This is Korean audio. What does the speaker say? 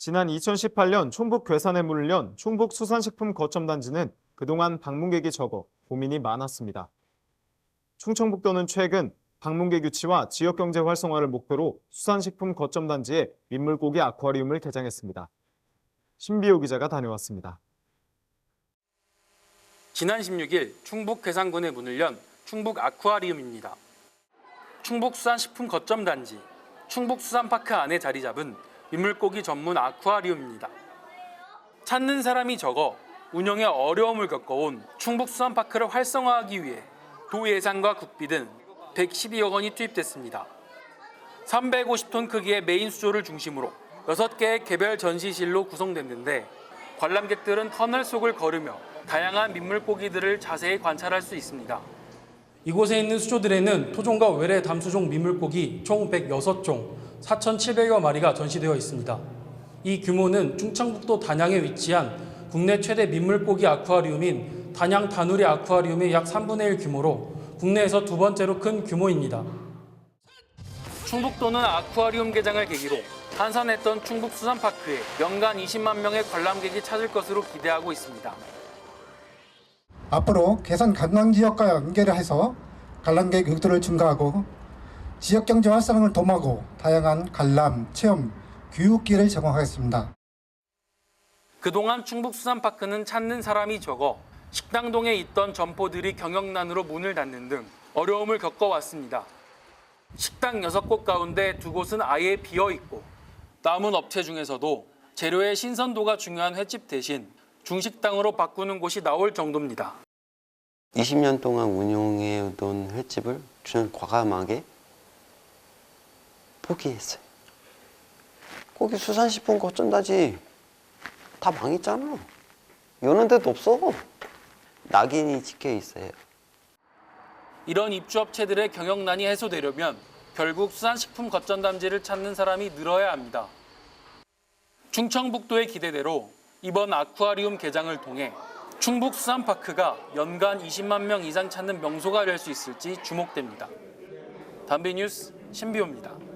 지난 2018년 충북 괴산에 문을 연 충북 수산식품 거점단지는 그동안 방문객이 적어 고민이 많았습니다. 충청북도는 최근 방문객 유치와 지역경제 활성화를 목표로 수산식품 거점단지에 민물고기 아쿠아리움을 개장했습니다. 신비호 기자가 다녀왔습니다. 지난 16일 충북 괴산군에 문을 연 충북 아쿠아리움입니다. 충북 수산식품 거점 단지, 충북 수산파크 안에 자리 잡은 민물고기 전문 아쿠아리움입니다. 찾는 사람이 적어 운영에 어려움을 겪어온 충북수산파크를 활성화하기 위해 도 예산과 국비 등 112억 원이 투입됐습니다. 350톤 크기의 메인 수조를 중심으로 6개의 개별 전시실로 구성됐는데 관람객들은 터널 속을 걸으며 다양한 민물고기들을 자세히 관찰할 수 있습니다. 이곳에 있는 수조들에는 토종과 외래 담수종 민물고기 총 106종, 4,700여 마리가 전시되어 있습니다. 이 규모는 충청북도 단양에 위치한 국내 최대 민물고기 아쿠아리움인 단양 다누리 아쿠아리움의 약 3분의 1 규모로 국내에서 두 번째로 큰 규모입니다. 충북도는 아쿠아리움 개장을 계기로 한산했던 충북수산파크에 연간 20만 명의 관람객이 찾을 것으로 기대하고 있습니다. 앞으로 개선 관광 지역과 연계를 해서 관람객 의도를 증가하고 지역 경제 활성을 도모하고 다양한 관람, 체험, 교육기회를 제공하겠습니다. 그동안 충북수산파크는 찾는 사람이 적어 식당동에 있던 점포들이 경영난으로 문을 닫는 등 어려움을 겪어왔습니다. 식당 6곳 가운데 두 곳은 아예 비어 있고 남은 업체 중에서도 재료의 신선도가 중요한 횟집 대신 중식당으로 바꾸는 곳이 나올 정도입니다. 20년 동안 운영해오던 횟집을 저는 과감하게 포기했어요. 거기 수산식품 거점다지 다 망했잖아. 여는 데도 없어. 낙인이 찍혀 있어요. 이런 입주업체들의 경영난이 해소되려면 결국 수산식품 거점단지를 찾는 사람이 늘어야 합니다. 충청북도의 기대대로 이번 아쿠아리움 개장을 통해 충북 수산파크가 연간 20만 명 이상 찾는 명소가 될 수 있을지 주목됩니다. 담비 뉴스 신비호입니다.